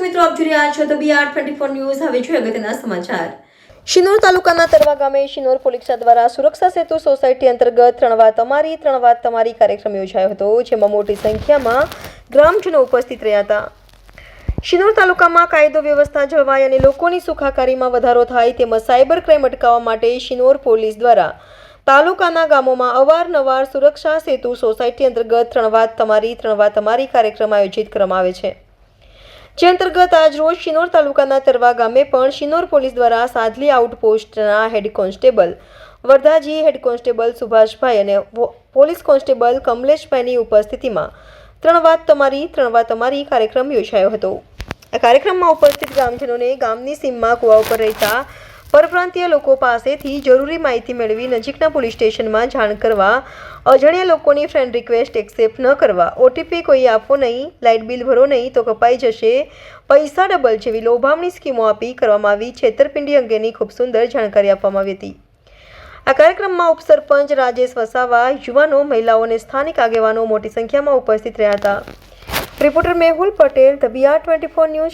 રહ્યા છો તો બીઆર ટ્વેન્ટી ફોર ન્યૂઝ હવે જોઈએ અગત્યના સમાચાર. શિનોર તાલુકાના તરવા ગામે શિનોર પોલીસ દ્વારા સુરક્ષા સેતુ સોસાયટી અંતર્ગત ત્રણ વાત તમારી, ત્રણ વાત તમારી કાર્યક્રમ યોજાયો હતો, જેમાં મોટી સંખ્યામાં ગ્રામજનો ઉપસ્થિત રહ્યા હતા. શિનોર તાલુકામાં કાયદો વ્યવસ્થા જળવાય અને લોકોની સુખાકારીમાં વધારો થાય તેમજ સાયબર ક્રાઇમ અટકાવવા માટે શિનોર પોલીસ દ્વારા તાલુકાના ગામોમાં અવારનવાર સુરક્ષા સેતુ સોસાયટી અંતર્ગત ત્રણ વાત તમારી, ત્રણ વાત તમારી કાર્યક્રમ આયોજિત કરવામાં આવે છે. જે અંતર્ગત આજ રોજ શિનોર તાલુકાના તરવા ગામે પણ શિનોર પોલીસ દ્વારા Sadhli આઉટપોસ્ટના head constable Vardaji head constable Subhashbhai અને પોલીસ કોન્સ્ટેબલ કમલેશભાઈની ઉપસ્થિતિમાં ત્રણ વાત તમારી, ત્રણ વાત તમારી કાર્યક્રમ યોજાયો હતો. આ કાર્યક્રમમાં ઉપસ્થિત ગ્રામજનોને ગામની સીમમાં કુવા ઉપર રહેતા પરપ્રાંતીય લોકો પાસેથી જરૂરી માહિતી મેળવી નજીકના પોલીસ સ્ટેશનમાં જાણ કરવા, અજાણ્યા લોકોની ફ્રેન્ડ રિક્વેસ્ટ એક્સેપ્ટ ન કરવા. ઓટીપી કોઈ આપો નહીં, લાઇટ બિલ ભરો નહીં તો કપાઈ જશે. પૈસા ડબલ જેવી લોભામણી સ્કીમો આપી કરવામાં આવી. છેતરપિંડી અંગેની ખૂબ સુંદર જાણકારી આપવામાં આવી હતી. આ કાર્યક્રમમાં ઉપસરપંચ રાજેશ વસાવા, યુવાનો, મહિલાઓ અને સ્થાનિક આગેવાનો મોટી સંખ્યામાં ઉપસ્થિત રહ્યા હતા. Reporter Mehul Patel the BR twenty four news